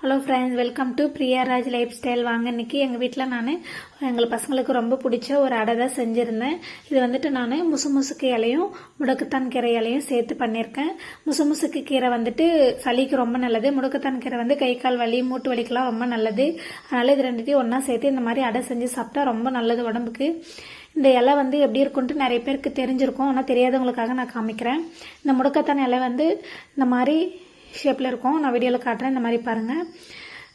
Hello friends welcome to Priyaraj lifestyle வாங்க இன்னைக்கு எங்கள் வீட்டில் நான் எங்கள் பசங்களுக்கு ரொம்ப பிடிச்ச ஒரு அடை தான் செஞ்சுருந்தேன். இது வந்துட்டு நான் முசு முசுக்கு இலையும் முடக்குத்தான் கீரை இலையும் சேர்த்து பண்ணியிருக்கேன். முசு முசுக்கு கீரை வந்துட்டு சளிக்கு ரொம்ப நல்லது. முடக்குத்தான் கீரை வந்து கை கால் வலி மூட்டு வலிக்கெலாம் ரொம்ப நல்லது. அதனால் இது ரெண்டுத்தையும் ஒன்றா சேர்த்து இந்த மாதிரி அடை செஞ்சு சாப்பிட்டா ரொம்ப நல்லது உடம்புக்கு. இந்த இலை வந்து எப்படி இருக்குன்ட்டு நிறைய பேருக்கு தெரிஞ்சிருக்கும். ஆனால் தெரியாதவங்களுக்காக நான் காமிக்கிறேன். இந்த முடக்கத்தான் இலை வந்து இந்த மாதிரி ஷேப்பில் இருக்கும். நான் வீடியோவில் காட்டுறேன். இந்த மாதிரி பாருங்கள்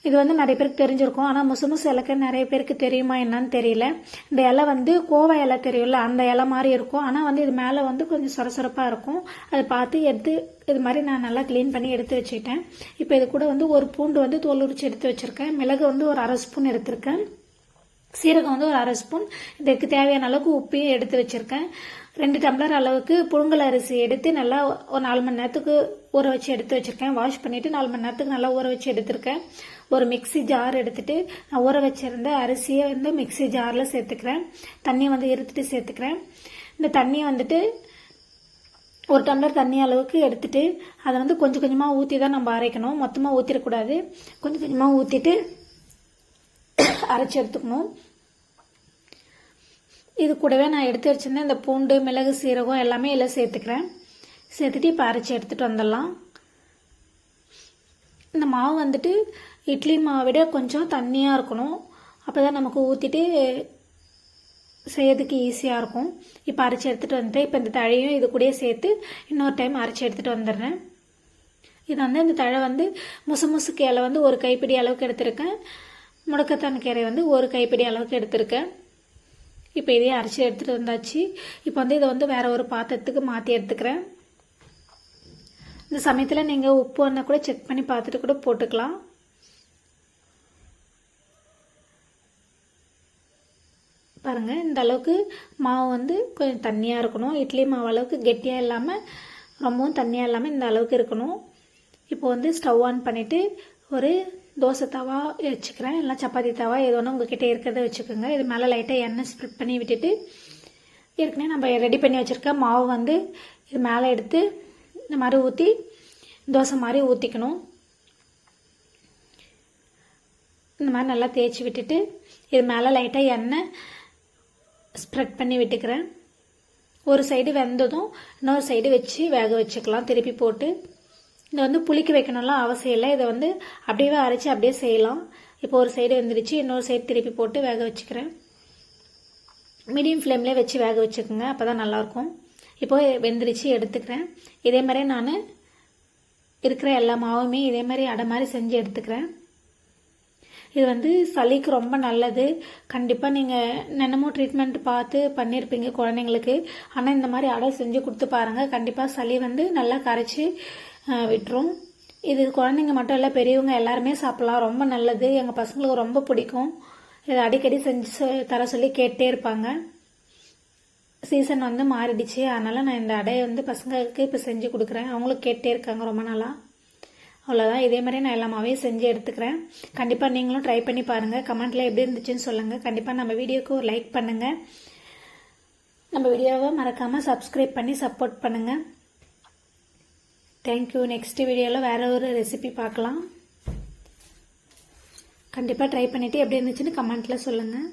இது வந்து நிறைய பேருக்கு தெரிஞ்சிருக்கும். ஆனால் முசுமுசு முசு இலக்கு நிறைய பேருக்கு தெரியுமா என்னன்னு தெரியல. இந்த இலை வந்து கோவா இலை தெரியும்ல அந்த இலை மாதிரி இருக்கும். ஆனால் வந்து இது மேலே வந்து கொஞ்சம் சொரசொரப்பாக இருக்கும். அதை பார்த்து எடுத்து இது மாதிரி நான் நல்லா க்ளீன் பண்ணி எடுத்து வச்சுக்கிட்டேன். இப்போ இது கூட வந்து ஒரு பூண்டு வந்து தோல் உரிச்சு எடுத்து வச்சுருக்கேன். மிளகு வந்து ஒரு அரை ஸ்பூன் எடுத்திருக்கேன். சீரகம் வந்து ஒரு அரை ஸ்பூன். இதுக்கு தேவையான அளவுக்கு உப்பையும் எடுத்து வச்சுருக்கேன். ரெண்டு டம்ளர் அளவுக்கு புழுங்கல் அரிசி எடுத்து நல்லா ஒரு நாலு மணி நேரத்துக்கு ஊற வச்சு எடுத்து வச்சுருக்கேன். வாஷ் பண்ணிவிட்டு நாலு மணி நேரத்துக்கு நல்லா ஊற வச்சு எடுத்திருக்கேன். ஒரு மிக்சி ஜார் எடுத்துகிட்டு நான் ஊற வச்சுருந்த அரிசியை வந்து மிக்சி ஜாரில் சேர்த்துக்கிறேன். தண்ணியை வந்து இருத்துட்டு சேர்த்துக்கிறேன். இந்த தண்ணியை வந்துட்டு ஒரு டம்ளர் தண்ணி அளவுக்கு எடுத்துட்டு அதை வந்து கொஞ்சம் கொஞ்சமாக ஊற்றி தான் நம்ம அரைக்கணும். மொத்தமாக ஊற்றிடக்கூடாது கொஞ்சம் கொஞ்சமாக ஊற்றிட்டு அரைச்சி எடுத்துக்கணும். இது கூடவே நான் எடுத்து வச்சிருந்தேன் இந்த பூண்டு மிளகு சீரகம் எல்லாமே எல்லாம் சேர்த்துக்கிறேன். சேர்த்துட்டு இப்போ அரைச்சி எடுத்துகிட்டு வந்துடலாம். இந்த மாவு வந்துட்டு இட்லி மாவை விட கொஞ்சம் தண்ணியாக இருக்கணும். அப்போ தான் நமக்கு ஊற்றிட்டு செய்யறதுக்கு ஈஸியாக இருக்கும். இப்போ அரைச்சி எடுத்துகிட்டு வந்துட்டேன். இப்போ இந்த தழையும் இது கூடயே சேர்த்து இன்னொரு டைம் அரைச்சி எடுத்துகிட்டு வந்துடுறேன். இது வந்து இந்த தழை வந்து முசு முசு கீரை வந்து ஒரு கைப்பிடி அளவுக்கு எடுத்திருக்கேன். முடக்கத்தான் கீரை வந்து ஒரு கைப்பிடி அளவுக்கு எடுத்திருக்கேன். இப்போ இதையும் அரைச்சி எடுத்துகிட்டு வந்தாச்சு. இப்போ வந்து இதை வந்து வேறு ஒரு பாத்திரத்துக்கு மாற்றி எடுத்துக்கிறேன். இந்த சமயத்தில் நீங்கள் உப்பு வந்தால் கூட செக் பண்ணி பார்த்துட்டு கூட போட்டுக்கலாம். பாருங்கள் இந்த அளவுக்கு மாவு வந்து கொஞ்சம் தண்ணியாக இருக்கணும். இட்லி மாவு அளவுக்கு கெட்டியாக இல்லாமல் ரொம்பவும் தண்ணியாக இல்லாமல் இந்த அளவுக்கு இருக்கணும். இப்போ வந்து ஸ்டவ் ஆன் பண்ணிவிட்டு ஒரு தோசை தவா வச்சுக்கிறேன். இல்லை சப்பாத்தி தவா ஏதோ ஒன்று உங்ககிட்ட இருக்கிறத வச்சுக்கோங்க. இது மேலே லைட்டாக எண்ணெய் ஸ்ப்ரெட் பண்ணி விட்டுட்டு ஏற்கனவே நம்ம ரெடி பண்ணி வச்சுருக்க மாவு வந்து இது மேலே எடுத்து இந்த மாதிரி ஊற்றி தோசை மாதிரி ஊற்றிக்கணும் இந்த மாதிரி நல்லா தேய்ச்சி விட்டுட்டு இது மேலே லைட்டாக எண்ணெய் ஸ்ப்ரெட் பண்ணி விட்டுக்கிறேன். ஒரு சைடு வெந்ததும் இன்னொரு சைடு வச்சு வேக வச்சுக்கலாம். திருப்பி போட்டு. இதை வந்து புளிக்க வைக்கணும்லாம் அவசியம் இல்லை. இதை வந்து அப்படியே அரைச்சி அப்படியே செய்யலாம். இப்போ ஒரு சைடு வெந்துருச்சு. இன்னொரு சைடு திருப்பி போட்டு வேக வச்சுக்கிறேன். மீடியம் ஃப்ளேம்லேயே வச்சு வேக வச்சுக்கோங்க. அப்போ தான் நல்லாயிருக்கும். இப்போது வெந்துருச்சு எடுத்துக்கிறேன். இதே மாதிரி நான் இருக்கிற எல்லா மாவுமே இதே மாதிரி அடை மாதிரி செஞ்சு எடுத்துக்கிறேன். இது வந்து சளிக்கு ரொம்ப நல்லது. கண்டிப்பாக நீங்கள் என்னென்னமோ ட்ரீட்மெண்ட் பார்த்து பண்ணியிருப்பீங்க குழந்தைங்களுக்கு. ஆனால் இந்த மாதிரி அடை செஞ்சு கொடுத்து பாருங்கள் கண்டிப்பாக சளி வந்து நல்லா கரைச்சி விட்டுரும். இது குழந்தைங்க மட்டும் இல்லை பெரியவங்க எல்லாருமே சாப்பிட்லாம். ரொம்ப நல்லது. எங்கள் பசங்களுக்கு ரொம்ப பிடிக்கும். இதை அடிக்கடி செஞ்சு தர சொல்லி கேட்டே இருப்பாங்க. சீசன் வந்து மாறிடுச்சு. அதனால் நான் இந்த அடையை வந்து பசங்களுக்கு இப்போ செஞ்சு கொடுக்குறேன். அவங்களும் கேட்டே இருக்காங்க ரொம்ப நாளாக அவ்வளோதான் இதே மாதிரி நான் எல்லாமாவே செஞ்சு எடுத்துக்கிறேன். கண்டிப்பாக நீங்களும் ட்ரை பண்ணி பாருங்கள் கமெண்ட்டில் எப்படி இருந்துச்சுன்னு சொல்லுங்கள் கண்டிப்பாக நம்ம வீடியோக்கு ஒரு லைக் பண்ணுங்கள் நம்ம வீடியோவை மறக்காமல் சப்ஸ்கிரைப் பண்ணி சப்போர்ட் பண்ணுங்கள் தேங்க்யூ நெக்ஸ்ட் வீடியோவில் வேறு ஒரு ரெசிபி பார்க்கலாம். கண்டிப்பாக ட்ரை பண்ணிவிட்டு எப்படி இருந்துச்சுன்னு கமெண்ட்டில் சொல்லுங்கள்